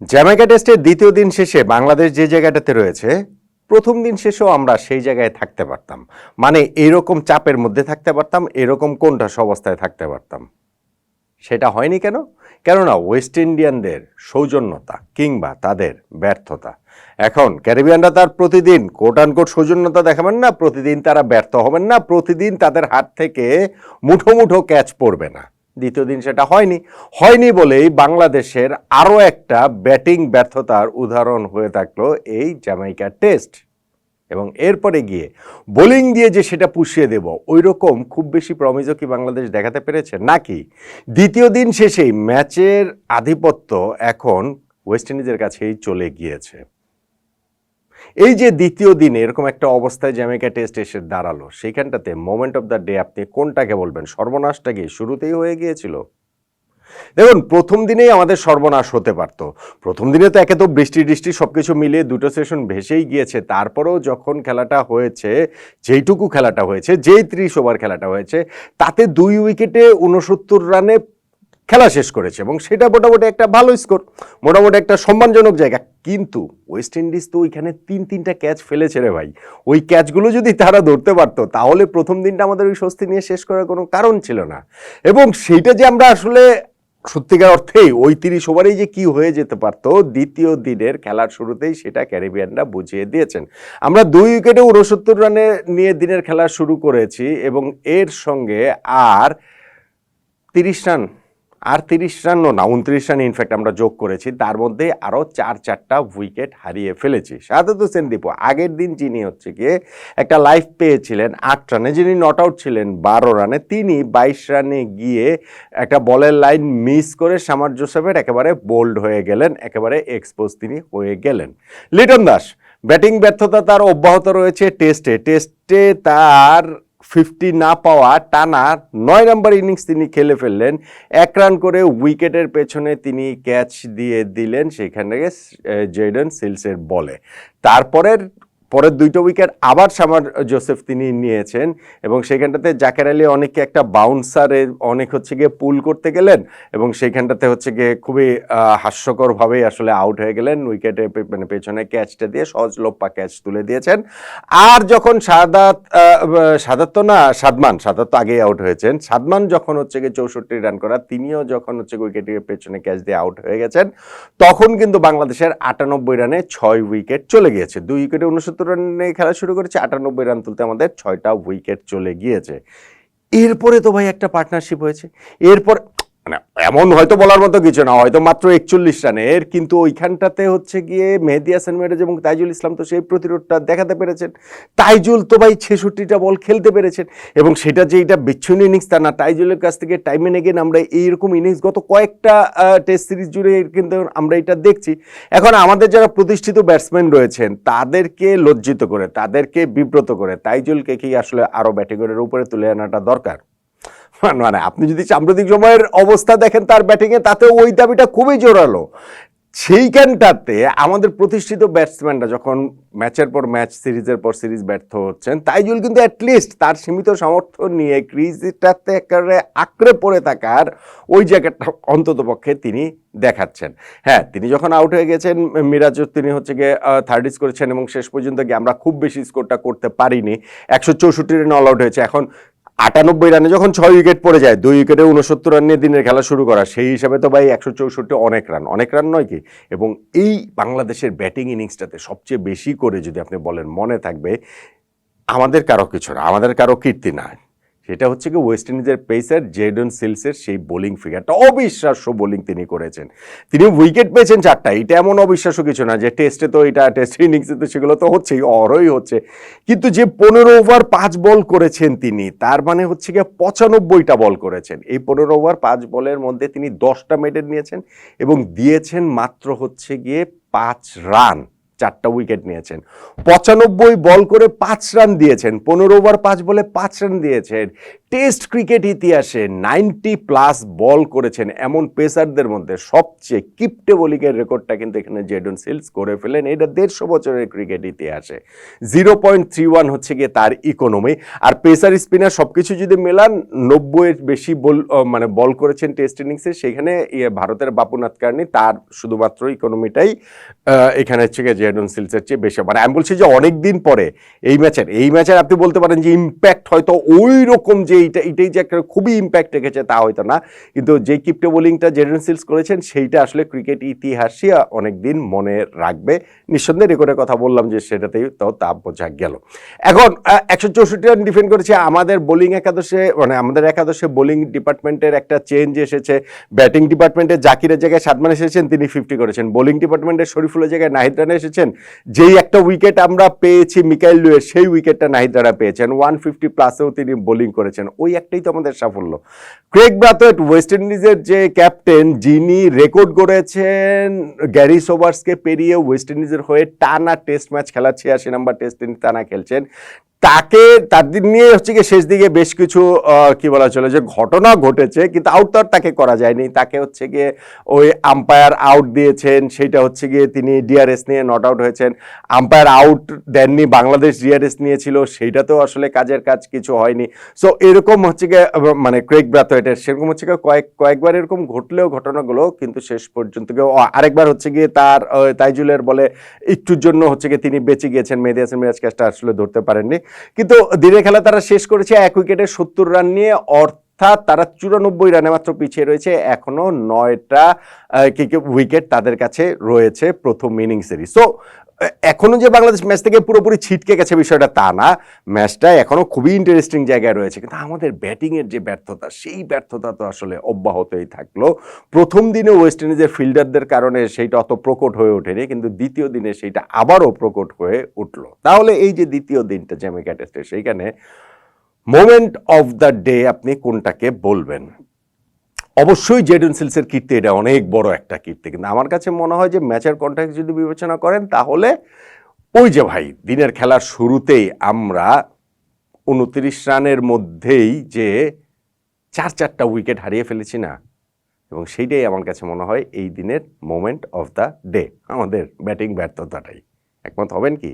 Jamaica টেস্টের দ্বিতীয় দিন শেষে বাংলাদেশ যে জায়গাটাতে রয়েছে, প্রথম দিন শেষেও আমরা সেই জায়গায় থাকতে পারতাম। মানে এরকম চাপের মধ্যে থাকতে পারতাম, এরকম কোনটা অবস্থায় থাকতে পারতাম। সেটা হয়নি কেন? কেননা ওয়েস্ট ইন্ডিয়ানদের সৌজন্যতা কিংবা তাদের ব্যর্থতা। এখন ক্যারিবিয়ানরা তার প্রতিদিন কোট আনকোট সৌজন্যতা দেখাবেন না, প্রতিদিন তারা ব্যর্থ হবেন না, প্রতিদিন তাদের হাত থেকে মুঠো মুঠো ক্যাচ পড়বে না। দ্বিতীয় দিন সেটা হয়নি। হয়নি বলেই বাংলাদেশের আরও একটা ব্যাটিং ব্যর্থতার উদাহরণ হয়ে থাকল এই জামাইকা টেস্ট। এবং এরপরে গিয়ে বোলিং দিয়ে যে সেটা পুষিয়ে দেব ওই রকম খুব বেশি প্রমিজও কি বাংলাদেশ দেখাতে পেরেছে? নাকি? দ্বিতীয় দিন শেষেই ম্যাচের আধিপত্য এখন ওয়েস্ট ইন্ডিজের কাছেই চলে গিয়েছে। এই যে দ্বিতীয় দিনে এরকম একটা অবস্থায় জ্যামাইকা টেস্ট এসে দাঁড়াল, সেইখানটাতে মোমেন্ট অফ দ্য ডে আপনি কোনটাকে বলবেন? সর্বনাশটা কি শুরুতেই হয়ে গিয়েছিল? দেখুন, প্রথম দিনেই আমাদের সর্বনাশ হতে পারতো। প্রথম দিনে তো একে তো বৃষ্টি টিষ্টি সব কিছু মিলিয়ে দুটো সেশন ভেসেই গিয়েছে। তারপরেও যখন খেলাটা হয়েছে, যেইটুকু খেলাটা হয়েছে, যেই ত্রিশ ওভার খেলাটা হয়েছে, তাতে দুই উইকেটে উনসত্তর রানে খেলা শেষ করেছে এবং সেটা মোটামুটি একটা ভালো স্কোর, মোটামুটি একটা সম্মানজনক জায়গা। কিন্তু ওয়েস্ট ইন্ডিজ তো ওইখানে তিন, তিনটা ক্যাচ ফেলেছে রে ভাই। ওই ক্যাচগুলো যদি তারা ধরতে পারতো, তাহলে প্রথম দিনটা আমাদের ওই স্বস্তি নিয়ে শেষ করার কোনো কারণ ছিল না। এবং সেইটা যে আমরা আসলে সত্যিকার অর্থেই ওই তিরিশ ওভারেই যে কি হয়ে যেতে পারতো, দ্বিতীয় দিনের খেলার শুরুতেই সেটা ক্যারিবিয়ানরা বুঝিয়ে দিয়েছেন। আমরা দুই উইকেটে উনসত্তর রানে নিয়ে দিনের খেলা শুরু করেছি এবং এর সঙ্গে আর তিরিশ রান আর তিরিশ রান না, উনত্রিশ রান ইনফ্যাক্ট আমরা যোগ করেছি। তার মধ্যে আরও চার, চারটা উইকেট হারিয়ে ফেলেছি। সাদত হোসেন দীপু আগের দিন যিনি হচ্ছে গিয়ে একটা লাইফ পেয়েছিলেন, আট রানে, যিনি নট আউট ছিলেন, বারো রানে, তিনি বাইশ রানে গিয়ে একটা বলের লাইন মিস করে সামার জোসেফের একেবারে বোল্ড হয়ে গেলেন, একেবারে এক্সপোজ তিনি হয়ে গেলেন। লিটন দাস ব্যাটিং ব্যর্থতা তার অব্যাহত রয়েছে টেস্টে টেস্টে তার ফিফটি না পাওয়া টানা নয় নম্বর ইনিংস তিনি খেলে ফেললেন। এক রান করে উইকেটের পেছনে তিনি ক্যাচ দিয়ে দিলেন সেখানে জেডন সিলসের বলে তারপরের পরের দুইটা উইকেট আবার সামার জোসেফ তিনি নিয়েছেন এবং সেখানটাতে জাকের আলী অনেককে একটা বাউন্সারে অনেক হচ্ছে গিয়ে পুল করতে গেলেন এবং সেইখানটাতে হচ্ছে গিয়ে খুবই হাস্যকরভাবেই আসলে আউট হয়ে গেলেন। উইকেটে মানে পেছনে ক্যাচটা দিয়ে সহজলোপ্পা ক্যাচ তুলে দিয়েছেন। আর যখন সাদাত সাদাত তো না, সাদমান, সাদাত তো আগেই আউট হয়েছেন। সাদমান যখন হচ্ছে গিয়ে চৌষট্টি রান করা, তিনিও যখন হচ্ছে উইকেটের পেছনে ক্যাচ দিয়ে আউট হয়ে গেছেন, তখন কিন্তু বাংলাদেশের আটানব্বই রানে ছয় উইকেট চলে গিয়েছে। দুই উইকেটে উনসত্তর রানে খেলা শুরু করেছে, আটানব্বই রান তুলতে আমাদের ছয়টা উইকেট চলে গিয়েছে। এরপরে তো ভাই একটা পার্টনারশিপ হয়েছে। এরপর মানে এমন হয়তো বলার মতো কিছু না, হয়তো মাত্র একচল্লিশ রানের, কিন্তু ওইখানটাতে হচ্ছে গিয়ে মেহেদি হাসান মেরেজ এবং তাইজুল ইসলাম তো সেই প্রতিরোধটা দেখাতে পেরেছেন। তাইজুল তো ভাই ছেষট্টিটা বল খেলতে পেরেছেন এবং সেটা যে এটা বিচ্ছিন্ন ইনিংস তা না, তাইজুলের কাছ থেকে টাইমে নেগেন আমরা এইরকম ইনিংস গত কয়েকটা টেস্ট সিরিজ জুড়ে কিন্তু আমরা এটা দেখছি। এখন আমাদের যারা প্রতিষ্ঠিত ব্যাটসম্যান রয়েছেন, তাদেরকে লজ্জিত করে, তাদেরকে বিব্রত করে, তাইজুলকে কি আসলে আরও ব্যাটিংয়ের উপরে তুলে আনাটা দরকার? মানে আপনি যদি সাম্প্রতিক সময়ের অবস্থা দেখেন তার ব্যাটিংয়ে তাতে ওই দাবিটা খুবই জোরালো। সেইখানটাতে আমাদের প্রতিষ্ঠিত ব্যাটসম্যানরা যখন ম্যাচের পর ম্যাচ সিরিজের পর সিরিজ ব্যর্থ হচ্ছেন, তাইজুল কিন্তু অ্যাটলিস্ট তার সীমিত সামর্থ্য নিয়ে ক্রিজটাতে একেবারে আঁকড়ে পড়ে থাকার ওই জায়গাটা অন্তত পক্ষে তিনি দেখাচ্ছেন। হ্যাঁ তিনি যখন আউট হয়ে গেছেন, মিরাজ তিনি হচ্ছে গিয়ে থার্ড করেছেন এবং শেষ পর্যন্ত গিয়ে আমরা খুব বেশি স্কোরটা করতে পারিনি। একশো চৌষট্টি রানে অল আউট হয়েছে। এখন আটানব্বই রানে যখন ছয় উইকেট পড়ে যায়, দুই উইকেটে উনসত্তর রান নিয়ে দিনের খেলা শুরু করা, সেই হিসাবে তো ভাই একশো চৌষট্টি অনেক রান। অনেক রান নয় কি? এবং এই বাংলাদেশের ব্যাটিং ইনিংসটাতে সবচেয়ে বেশি করে যদি আপনি বলেন, মনে থাকবে, আমাদের কারও কিছু না, আমাদের কারও কীর্তি না সেটা হচ্ছে কি ওয়েস্ট ইন্ডিজের পেসার জেডন সিলসের সেই বোলিং ফিগারটা অবিশ্বাস্য বোলিং তিনি করেছেন। তিনি উইকেট পেয়েছেন চারটা এটা এমন অবিশ্বাস্য কিছু না যে টেস্টে তো এটা টেস্ট ইনিংসে তো সেগুলো তো হচ্ছেই, অরই হচ্ছে। কিন্তু যে পনেরো ওভার পাঁচ বল করেছেন তিনি, তার মানে হচ্ছে গিয়ে পঁচানব্বইটা বল করেছেন। এই পনেরো ওভার পাঁচ বলের মধ্যে তিনি দশটা মেডেল নিয়েছেন এবং দিয়েছেন মাত্র হচ্ছে গিয়ে পাঁচ রান চারটা উইকেট নিয়েছেন। পঁচানব্বই বল করে পাঁচ রান দিয়েছেন, পনেরো ওভার পাঁচ বলে পাঁচ রান দিয়েছেন। টেস্ট ক্রিকেট ইতিহাসে নাইনটি প্লাস বল করেছেন এমন পেসারদের মধ্যে সবচেয়ে কিপটে বোলিংয়ের রেকর্ডটা কিন্তু এখানে জেডন সিলস করে ফেলেন। এটা দেড়শো বছরের ক্রিকেট ইতিহাসে। জিরো পয়েন্ট থ্রি ওয়ান হচ্ছে গিয়ে তার ইকোনমি আর পেসার স্পিনার সব কিছু যদি মেলান, নব্বইয়ের বেশি বল মানে বল করেছেন টেস্ট ইনিংসে সেখানে ইয়ে ভারতের বাপুনাথ কার্নি তার শুধুমাত্র ইকোনমিটাই এখানে হচ্ছে গিয়ে জেডন সিলসের চেয়ে বেশি। মানে আমি বলছি যে অনেক দিন পরে এই ম্যাচের এই ম্যাচের আপনি বলতে পারেন যে ইম্প্যাক্ট হয়তো ওই রকম যে এইটা এটাই যে একটা খুবই ইম্প্যাক্ট রেখেছে তা হয়তো না। কিন্তু যে কিপটে বোলিংটা জেডন সিলস করেছেন, সেইটা আসলে ক্রিকেট ইতিহাসই অনেক দিন মনে রাখবে। নিঃসন্দেহে রেকর্ডের কথা বললাম যে সেটাতেই তো তা বোঝা গেল। এখন একশো চৌষট্টি রান ডিফেন্ড করেছে আমাদের বোলিং একাদশে মানে আমাদের একাদশে বোলিং ডিপার্টমেন্টের একটা চেঞ্জ এসেছে। ব্যাটিং ডিপার্টমেন্টে জাকিরের জায়গায় সাদমান এসেছেন, তিনি ফিফটি করেছেন। বোলিং ডিপার্টমেন্টের শরীফুলের জায়গায় নাহিদ রানা এসেছেন যেই একটা উইকেট আমরা পেয়েছি মিকাইল লুয়ের, সেই উইকেটটা নাহিদ পেয়েছেন। ওয়ান ফিফটি প্লাসেও তিনি বোলিং করেছেন। ওই একটাই তো আমাদের সাফল্য। ক্রেগ ব্রাথওয়েট, ওয়েস্ট ইন্ডিজের যে ক্যাপ্টেন, যিনি রেকর্ড করেছেন গ্যারি সোবার্সকে পেরিয়ে ওয়েস্ট ইন্ডিজের হয়ে টানা টেস্ট ম্যাচ খেলা, ছিয়াশি নাম্বার টেস্ট তিনি টানা খেলছেন। তাকে তাদের নিয়ে হচ্ছে কি শেষ দিকে বেশ কিছু কি বলা চলে, যে ঘটনা ঘটেছে, কিন্তু আউট তো তাকে করা যায়নি। তাকে হচ্ছে গিয়ে ওই আম্পায়ার আউট দিয়েছেন। সেইটা হচ্ছে গিয়ে তিনি ডিআরএস নিয়ে নট আউট হয়েছেন। আম্পায়ার আউট দেননি বাংলাদেশ ডিআরএস নিয়েছিল সেইটাতেও আসলে কাজের কাজ কিছু হয়নি। সো এরকম হচ্ছে গিয়ে মানে ক্রেক ব্রাথওয়েটের সেরকম হচ্ছে গিয়ে কয়েক কয়েকবার এরকম ঘটলেও ঘটনাগুলো কিন্তু শেষ পর্যন্ত ও, আরেকবার হচ্ছে গিয়ে তার তাইজুলের বলে একটুর জন্য হচ্ছে গিয়ে তিনি বেঁচে গিয়েছেন মেহেদি হাসান মিরাজ ক্যাচটা আসলে ধরতে পারেননি। কিন্তু দিনের খেলা তারা শেষ করেছে এক উইকেটে সত্তর রান নিয়ে অর্থাৎ তারা চুরানব্বই রানে মাত্র পিছিয়ে রয়েছে, এখনও নয়টা উইকেট তাদের কাছে রয়েছে প্রথম ইনিংসেরই সো এখনও যে বাংলাদেশ ম্যাচ থেকে পুরোপুরি ছিটকে গেছে বিষয়টা তা না। ম্যাচটা এখনও খুবই ইন্টারেস্টিং জায়গায় রয়েছে। কিন্তু আমাদের ব্যাটিংয়ের যে ব্যর্থতা, সেই ব্যর্থতা তো আসলে অব্যাহতই থাকল। প্রথম দিনে ওয়েস্ট ইন্ডিজের ফিল্ডারদের কারণে সেইটা অত প্রকট হয়ে ওঠেনি, কিন্তু দ্বিতীয় দিনে সেইটা আবারও প্রকট হয়ে উঠল। তাহলে এই যে দ্বিতীয় দিনটা জ্যামিকা টেস্টে সেইখানে মোমেন্ট অফ দ্য ডে আপনি কোনটাকে বলবেন? অবশ্যই জেডন সিলসের কীর্তি, এটা অনেক বড় একটা কীর্তি। কিন্তু আমার কাছে মনে হয় যে ম্যাচের কন্ট্যাক্ট যদি বিবেচনা করেন, তাহলে ওই যে ভাই, দিনের খেলার শুরুতেই আমরা উনত্রিশ রানের মধ্যেই যে চার চারটা উইকেট হারিয়ে ফেলেছি না, এবং সেইটাই আমার কাছে মনে হয় এই দিনের মোমেন্ট অফ দ্য ডে আমাদের ব্যাটিং ব্যর্থতাটাই। একমত হবেন কি?